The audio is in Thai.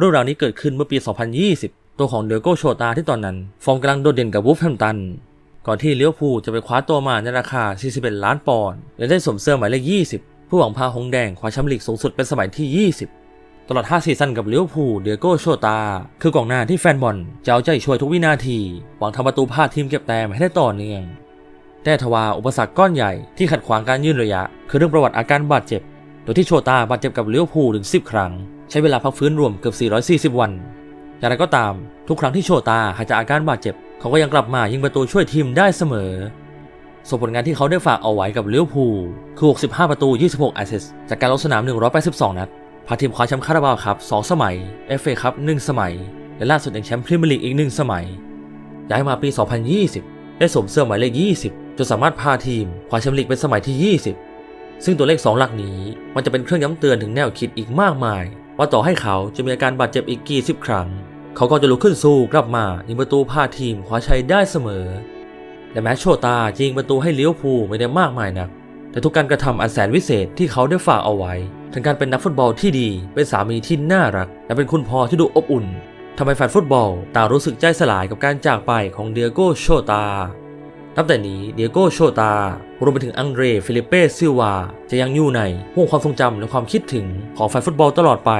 เรื่องราวนี้เกิดขึ้นเมื่อปี 2020 ตัวของเดโก้โชตาที่ตอนนั้น ฟอร์มกำลังโดดเด่นกับวูฟแฮมตัน ก่อนที่เลี้ยวภูจะไปคว้าตัวมาในราคา 41 ล้านปอนด์และได้สวมเสื้อหมายเลข 20ผู้หวังพาหงแดงคว้าแชมป์ลีกสูงสุดเป็นสมัยที่ 20 ตลอด 5 ซีซั่นกับเลี้ยวภูเดโก้โชตา คือกองหน้าที่แฟนบอลจะเอาใจช่วยทุกวินาที หวังทำประตูพาทีมเก็บแต้มให้ได้ต่อเนื่องแต่ทว่าอุปสรรคก้อนใหญ่ที่ขัดขวางการยืนระยะ คือเรื่องประวัติอาการบาดเจ็บ โดยที่โชตาบาดเจ็บกับเลี้ยวภูถึง 10 ครั้ง ใช้เวลาพักฟื้นรวมเกือบ 440 วัน อย่างไรก็ตามทุกครั้งที่โชตาหายจากอาการบาดเจ็บ เขาก็ยังกลับมายิงประตูช่วยทีมได้เสมอส่วนผลงานที่เขาได้ฝากเอาไว้กับเลี้ยวภูลคือ 65 ประตู 26 แอสซิสจากการลงสนาม 182 นัด พาทีมคว้าแชมป์คาราบาวครับ 2 สมัย FA ครับ 1 สมัย และล่าสุดยังแชมป์พรีเมียร์ลีกอีก 1 สมัย ย้ายมาปี 2020 ได้สวมเสื้อหมายเลข 20 จนสามารถพาทีมคว้าแชมป์ลีกเป็นสมัยที่ 20 ซึ่งตัวเลข 2 หลักนี้ มันจะเป็นเครื่องย้ำเตือนถึงแนวคิดอีกมากมาย ว่าต่อให้เขาจะมีอาการบาดเจ็บอีกกี่สิบครั้ง เขาก็จะลุกขึ้นสู้กลับมายิงประตูพาทีมคว้าชัยได้เสมอ และแม้โชตาจะยิงประตูให้เลี้ยวภูไม่ได้มากมายนัก แต่ทุกการกระทำอันแสนวิเศษที่เขาได้ฝากเอาไว้ทั้งการเป็นนักฟุตบอลที่ดี เป็นสามีที่น่ารัก และเป็นคุณพ่อที่ดูอบอุ่นทำให้แฟนฟุตบอลต่างรู้สึกใจสลายกับการจากไปของเดียโก้โชตา นับแต่นี้เดียโก้โชตารวมไปถึงอังเดรฟิลิเป้ซิลวา จะยังอยู่ในห่วงความทรงจำและความคิดถึงของแฟนฟุตบอลตลอดไป